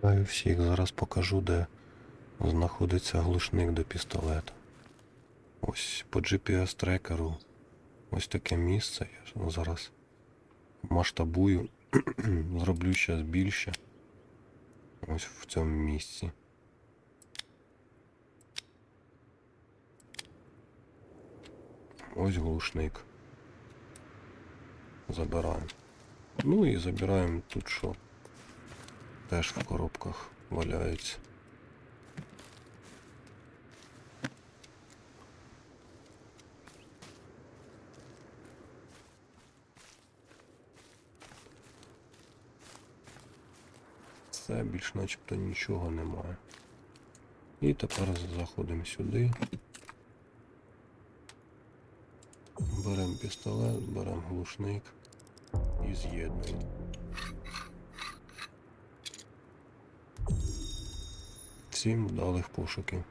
Вітаю всіх. Зараз покажу, де знаходиться глушник до пістолета. Ось по GPS-трекеру ось таке місце. Я зараз масштабую, зроблю ще більше. Ось в цьому місці. Ось глушник. Забираємо. Ну і забираємо тут що. Теж в коробках валяється. Все, більш начебто нічого немає. І тепер заходимо сюди. Беремо пістолет, беремо глушник і з'єднуємо. Всім вдалих пошуків.